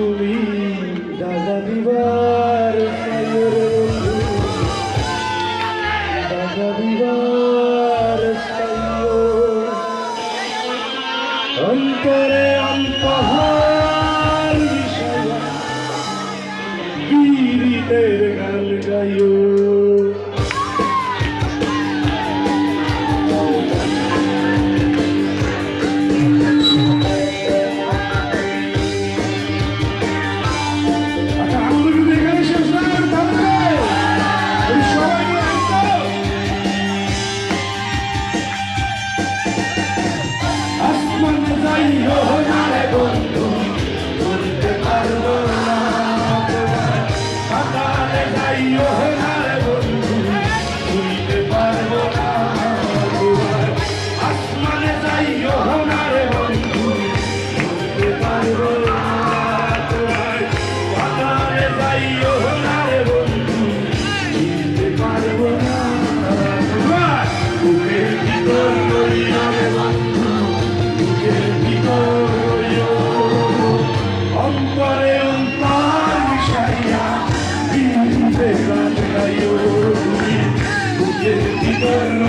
তুমি দাদা বিবার দাদা বিবার অন্তরে অন্তহার বিষয়। গান গায়ো dân dân hồ na lại buồn. Thank you.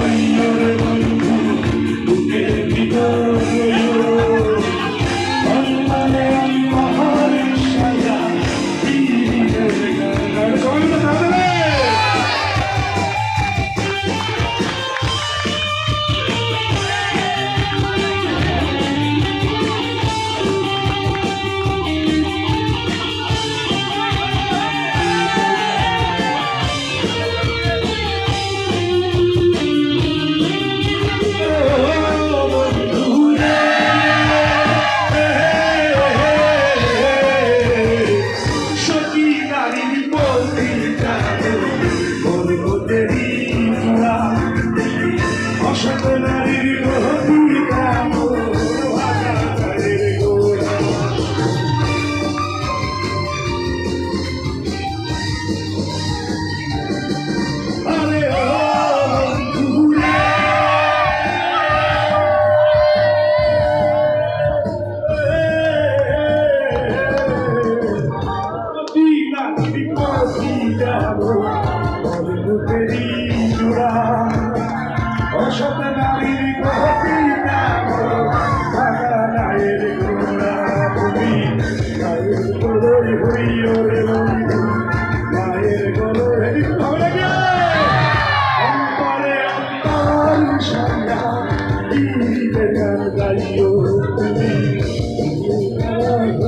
দিতে গান গাইও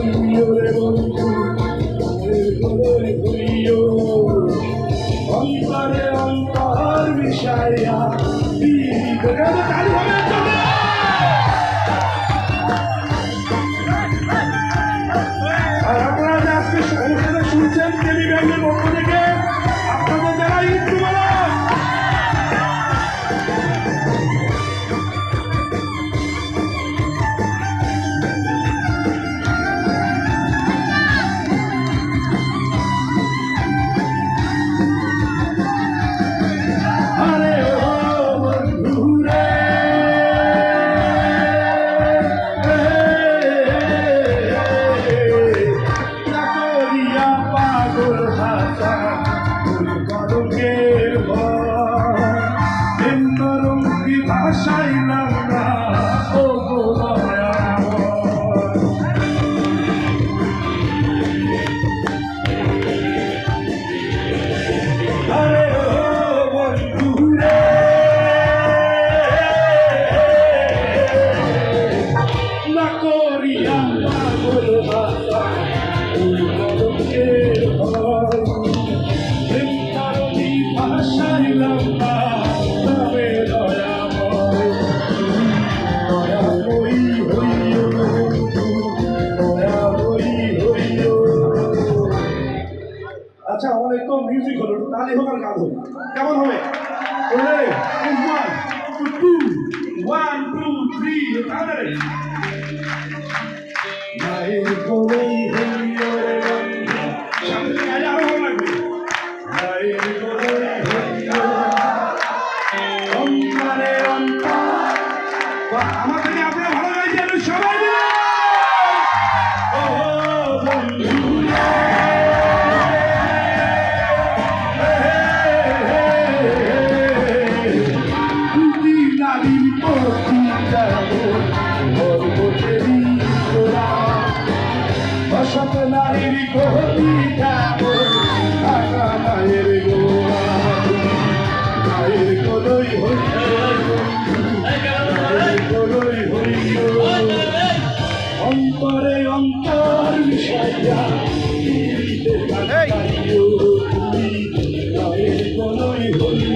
তুমি হইও আপনারা আজকে অনুষ্ঠানে শুনছেন দেবী ব্যাংকের ভাষায় না কিছুই হলো তাহলে হোক কাজ হোক কেমন হবে? One two two one two three তাহলে On. অন্তরে মিশাইয়া তুমি কোলই হইল